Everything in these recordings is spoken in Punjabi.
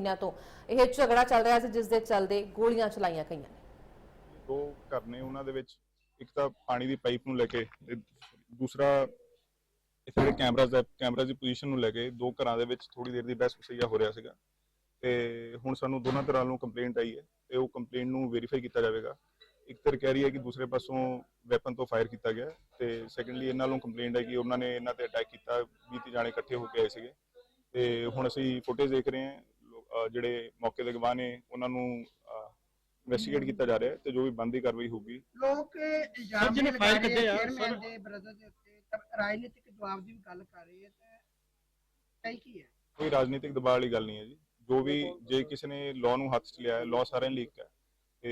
ਮਹੀਨਿਆਂ ਤੋਂ। ਇਹ ਝਗੜਾ ਚੱਲ ਰਿਹਾ ਸੀ ਜਿਸ ਦੇ ਚੱਲਦੇ ਗੋਲੀਆਂ ਚਲਾਈਆਂ ਗਈਆਂ ਨੇ। ਦੋ ਘਰ ਨੇ ਉਹਨਾਂ ਦੇ ਵਿੱਚ। ਇੱਕ ਤਾਂ ਪਾਣੀ ਦੀ ਪਾਈਪ ਨੂੰ ਲੈ ਕੇ, ਤੇ ਦੂਸਰਾ ਇੱਥੇ ਜਿਹੜੇ ਕੈਮਰਾਜ਼ ਦਾ ਕੈਮਰਾ ਦੀ ਪੋਜੀਸ਼ਨ ਨੂੰ ਲੈ ਕੇ ਦੋ ਘਰਾਂ ਦੇ ਵਿੱਚ ਥੋੜੀ ਦੇਰ ਦੀ ਬਹਿਸ ਵਸਈਆ ਹੋ ਰਿਹਾ ਸੀਗਾ। ਤੇ ਹੁਣ ਸਾਨੂੰ ਦੋਨਾਂ ਤਰ੍ਹਾਂ ਨੂੰ ਕੰਪਲੇਂਟ ਆਈ ਹੈ, ਤੇ ਉਹ ਕੰਪਲੇਂਟ ਨੂੰ ਵੈਰੀਫਾਈ ਕੀਤਾ ਜਾਵੇਗਾ। ਇੱਕ ਧਿਰ ਕਹਿ ਰਹੀ ਹੈ ਕਿ ਦੂਸਰੇ ਪਾਸੋਂ ਵੈਪਨ ਤੋਂ ਫਾਇਰ ਕੀਤਾ ਗਿਆ ਤੇ ਸੈਕੰਡਲੀ ਇਹਨਾਂ ਨੂੰ ਕੰਪਲੇਂਟ ਹੈ ਕਿ ਉਹਨਾਂ ਨੇ ਇਹਨਾਂ ਤੇ ਅਟੈਕ ਕੀਤਾ 20 ਜਾਣੇ ਇਕੱਠੇ ਹੋ ਕੇ ਆਏ ਸੀਗੇ। ਤੇ ਹੁਣ ਅਸੀਂ ਫੁਟੇਜ ਦੇਖ ਰਹੇ ਹਾਂ ਜਿਹੜੇ ਮੌਕੇ ਦੇ ਗਵਾਹ ਨੇ ਉਹਨਾਂ ਨੂੰ ਇਨਵੈਸਟੀਗੇਟ ਕੀਤਾ ਜਾ ਰਿਹਾ ਹੈ ਤੇ ਜੋ ਵੀ ਬੰਦੀ ਕਾਰਵਾਈ ਹੋਊਗੀ। ਲੋਕ ਇਲਜ਼ਾਮ ਸਰ, ਜਿਹਨੇ ਫਾਇਰ ਕੱਢੇ ਆ, ਚੇਅਰਮੈਨ ਸਰ। ਦੇ ਬ੍ਰਦਰ ਦੇ ਉੱਤੇ। ਰਾਜਨੀਤਿਕ ਜਵਾਬ ਦੀ ਵੀ ਗੱਲ ਕਰ ਰਹੀ ਹੈ ਤੇ ਸਹੀ ਕੀ ਹੈ? ਕੋਈ ਰਾਜਨੀਤਿਕ ਦਬਾਅ ਵਾਲੀ ਗੱਲ ਨਹੀਂ ਹੈ ਜੀ। ਜੋ ਵੀ ਜੇ ਕਿਸੇ ਨੇ ਲਾਅ ਨੂੰ ਹੱਥ 'ਚ ਲਿਆ ਹੈ ਲਾਅ ਸਾਰਿਆਂ ਲਈ ਇੱਕ ਹੈ। ਤੇ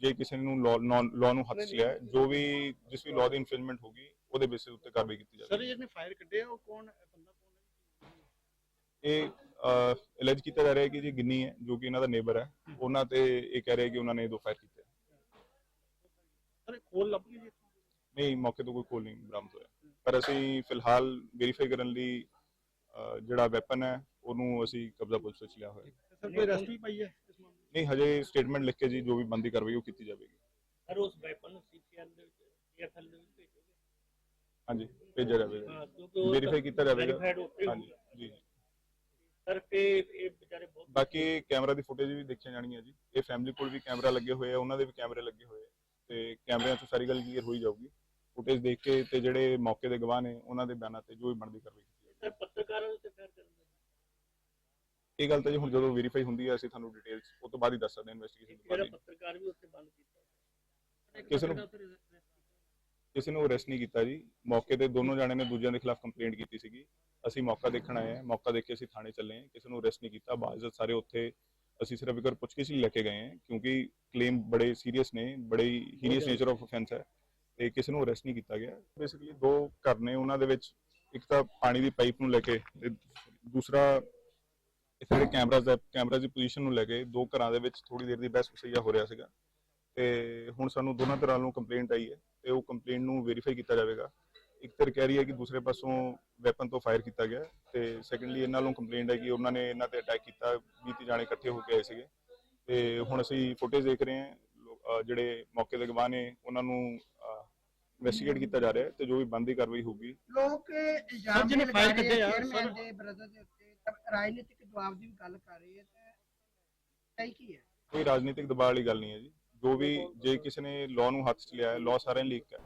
ਜੇ ਕਿਸੇ ਨੂੰ ਲਾਅ ਨੂੰ ਹੱਥ 'ਚ ਲਿਆ ਹੈ, ਜੋ ਵੀ ਜਿਸ ਵੀ ਲਾਅ ਦੀ ਇਨਫ੍ਰਿੰਜਮੈਂਟ ਹੋਗੀ ਉਹਦੇ ਬੇਸਿਸ ਉੱਤੇ ਕਾਰਵਾਈ ਕੀਤੀ ਸਰ ਜਾਵੇਗੀ ਜਿਹਨੇ ਫਾਇਰ ਕੱਢਿਆ ਉਹ ਕੌਣ ਇਹ ਅਲੈਜ ਕੀਤਾ ਜਾ ਰਿਹਾ ਹੈ ਕਿ ਜੀ ਗਿੰਨੀ ਹੈ ਜੋ ਕਿ ਇਹਨਾਂ ਦਾ ਨੇਬਰ ਹੈ ਉਹਨਾਂ ਤੇ ਇਹ ਕਹਿ ਰਿਹਾ ਕਿ ਉਹਨਾਂ ਨੇ ਦੋ ਫਾਇਰ ਕੀਤੇ ਸਰ ਇਹ ਖੋਲ ਲੱਭ ਗਈ ਜੀ ਇੱਥੋਂ? ਨਹੀਂ ਮੌਕੇ ਤੋਂ ਕੋਈ ਕੋਲ ਨਹੀਂ ਬਰਾਮਦ ਹੋਇਆ। ਪਰ ਅਸੀਂ ਫਿਲਹਾਲ ਵੈਰੀਫਾਈ ਕਰਨ ਲਈ ਜਿਹੜਾ ਵੈਪਨ ਹੈ ਉਹਨੂੰ ਅਸੀਂ ਕਬਜ਼ਾ ਪੁਲਿਸ ਵਿੱਚ ਲਿਆ ਹੋਇਆ ਹੈ। ਤੇ ਸਰ ਕੋਈ ਅਰੈਸਟ ਵੀ ਪਈ ਹੈ ਇਸ ਮਾਮਲੇ ਨਹੀਂ ਹਜੇ ਸਟੇਟਮੈਂਟ ਲਿਖ ਕੇ ਜੀ ਜੋ ਵੀ ਬੰਦੀ ਕਾਰਵਾਈ ਉਹ ਕੀਤੀ ਜਾਵੇਗੀ। ਸਰ ਉਸ ਵੈਪਨ ਨੂੰ ਸੀਸੀਆਰ ਦੇ ਵਿੱਚ ਏਐਫਐਲ ਦੇ ਵਿੱਚ ਭੇਜੋਗੇ? ਹਾਂਜੀ ਭੇਜਿਆ ਜਾਵੇਗਾ। ਵੈਰੀਫਾਈ ਕੀਤਾ ਜਾਵੇਗਾ। ਹਾਂਜੀ ਜੀ। ਸਰ ਕਿ ਇਹ ਵਿਚਾਰੇ ਬਹੁਤ ਬਾਕੀ ਕੈਮਰਾ ਦੀ ਫੁਟੇਜ ਵੀ ਦੇਖੀਆਂ ਜਾਣਗੀਆਂ ਜੀ। ਇਹ ਫੈਮਿਲੀ ਕੋਲ ਵੀ ਕੈਮਰਾ ਲੱਗੇ ਹੋਏ ਆ ਉਹਨਾਂ ਦੇ ਵੀ ਕੈਮਰੇ ਲੱਗੇ ਹੋਏ ਆ। ਤੇ ਕੈਮਰਿਆਂ 'ਚ ਸਾਰੀ ਗੱਲ ਕਲੀਅਰ ਹੋਈ ਜਾਊਗੀ। ਫੁਟੇਜ ਦੇਖ ਕੇ ਤੇ ਜਿਹੜੇ ਮੌਕੇ ਦੇ ਗਵਾਹ ਨੇ ਉਹਨਾਂ ਦੇ ਬਿਆਨਾਂ ਤੇ ਜੋ ਵੀ ਬਣਦੀ ਕਾਰਵਾਈ ਕੀਤੀ ਸਰ ਪੱਤਰਕਾਰਾਂ ਦੇ ਉੱਤੇ ਫੇਰ ਕਰਦੇ ਇਹ ਗੱਲ ਤਾਂ ਜੀ ਹੁਣ ਜਦੋਂ ਵੈਰੀਫਾਈ ਹੁੰਦੀ ਹੈ ਅਸੀਂ ਤੁਹਾਨੂੰ ਡਿਟੇਲਸ ਉਹ ਤੋਂ ਬਾਅਦ ਹੀ ਦੱਸ ਸਕਦੇ ਹਾਂ ਇਨਵੈਸਟੀਗੇਸ਼ਨ ਤੋਂ ਜਿਹੜਾ। ਪੱਤਰਕਾਰ ਵੀ ਉੱਥੇ ਬੰਦ ਕੀਤਾ। ਕਿਸੇ ਨੂੰ ਕਿਸੇ ਨੂੰ ਅਰੈਸਟ ਨਹੀਂ ਕੀਤਾ ਜੀ। ਮੌਕੇ ਤੇ ਦੋਨੋਂ ਜਾਣੇ ਨੇ ਦੂਜਿਆਂ ਦੇ ਖਿਲਾਫ ਕੰਪਲੇਂਟ ਕੀਤੀ ਸੀਗੀ। ਅਸੀਂ ਮੌਕਾ ਦੇਖਣ ਆਏ ਹਾਂ। ਮੌਕਾ ਦੇਖ ਕੇ ਅਸੀਂ ਥਾਣੇ ਚੱਲੇ ਹਾਂ। ਕਿਸੇ ਨੂੰ ਅਰੈਸਟ ਨਹੀਂ ਕੀਤਾ। ਬਾਜ਼ਤ ਸਾਰੇ ਉੱਥੇ ਅਸੀਂ ਸਿਰਫ ਇੱਕ ਪੁੱਛਗਿੱਛ ਲਈ ਲੈ ਕੇ ਗਏ ਹਾਂ ਕਿਉਂਕਿ ਕਲੇਮ ਬੜੇ ਸੀਰੀਅਸ ਨੇ ਬੜੇ ਹੀਨੀਅਸ ਨੇਚਰ ਆਫ ਆਫੈਂਸ ਹੈ ਤੇ ਕਿਸੇ ਨੂੰ ਅਰੈਸਟ ਨਹੀਂ ਕੀਤਾ ਗਿਆ। ਬੇਸਿਕਲੀ ਦੋ ਘਰ ਨੇ ਉਹਨਾਂ ਦੇ ਵਿੱਚ ਇੱਕ ਤਾਂ ਪਾਣੀ ਦੀ ਪਾਈਪ ਨੂੰ ਲੈ ਕੇ ਤੇ ਦੂਸਰਾ ਇੱਥੇ ਕੈਮਰਾਜ਼ ਦਾ ਕੈਮਰਾ ਦੀ ਪੋਜੀਸ਼ਨ ਨੂੰ ਲੈ ਕੇ ਦੋ ਘਰਾਂ ਦੇ ਵਿੱਚ ਥੋੜੀ ਦੇਰ ਦੀ ਬਹਿਸ ਵਸਈਆ ਹੋ ਰਿਹਾ ਸੀਗਾ। ਤੇ ਹੁਣ ਸਾਨੂੰ ਦੋਨਾਂ ਤਰ੍ਹਾਂ ਨੂੰ ਕੰਪਲੇਂਟ ਆਈ ਹੈ ਤੇ ਉਹ ਕੰਪਲੇਂਟ ਨੂੰ ਵੈਰੀਫਾਈ ਕੀਤਾ ਜਾਵੇਗਾ। ਇੱਕ ਧਿਰ ਕਹਿ ਰਹੀ ਹੈ ਕਿ ਦੂਸਰੇ ਪਾਸੋਂ ਵੈਪਨ ਤੋਂ ਫਾਇਰ ਕੀਤਾ ਗਿਆ ਤੇ ਸੈਕੰਡਲੀ ਇਹਨਾਂ ਨੂੰ ਕੰਪਲੇਂਟ ਹੈ ਕਿ ਉਹਨਾਂ ਨੇ ਇਹਨਾਂ ਤੇ ਅਟੈਕ ਕੀਤਾ 20 ਜਾਣੇ ਇਕੱਠੇ ਹੋ ਕੇ ਆਏ ਸੀਗੇ। ਤੇ ਹੁਣ ਅਸੀਂ ਫੁਟੇਜ ਦੇਖ ਰਹੇ ਹਾਂ ਜਿਹੜੇ ਮੌਕੇ ਦੇ ਗਵਾਹ ਨੇ ਉਹਨਾਂ ਨੂੰ ਇਨਵੈਸਟੀਗੇਟ ਕੀਤਾ ਜਾ ਰਿਹਾ ਹੈ ਤੇ ਜੋ ਵੀ ਬੰਦੀ ਕਾਰਵਾਈ ਹੋਊਗੀ। ਲੋਕ ਇਲਜ਼ਾਮ ਜਿਹਨੇ ਫਾਇਰ ਕੱਢੇ ਆ, ਸਰ। ਦੇ ਬ੍ਰਦਰ ਦੇ ਉੱਤੇ। ਰਾਜਨੀਤਿਕ ਜਵਾਬ ਦੀ ਵੀ ਗੱਲ ਕਰ ਰਹੀ ਹੈ ਤੇ ਸਹੀ ਕੀ ਹੈ? ਕੋਈ ਰਾਜਨੀਤਿਕ ਦਬਾਅ ਵਾਲੀ ਗੱਲ ਨਹੀਂ ਹੈ ਜੀ। ਜੋ ਵੀ ਜੇ ਕਿਸੇ ਨੇ ਲਾਅ ਨੂੰ ਹੱਥ 'ਚ ਲਿਆ ਹੈ ਲਾਅ ਸਾਰਿਆਂ ਲਈ ਇੱਕ ਹੈ।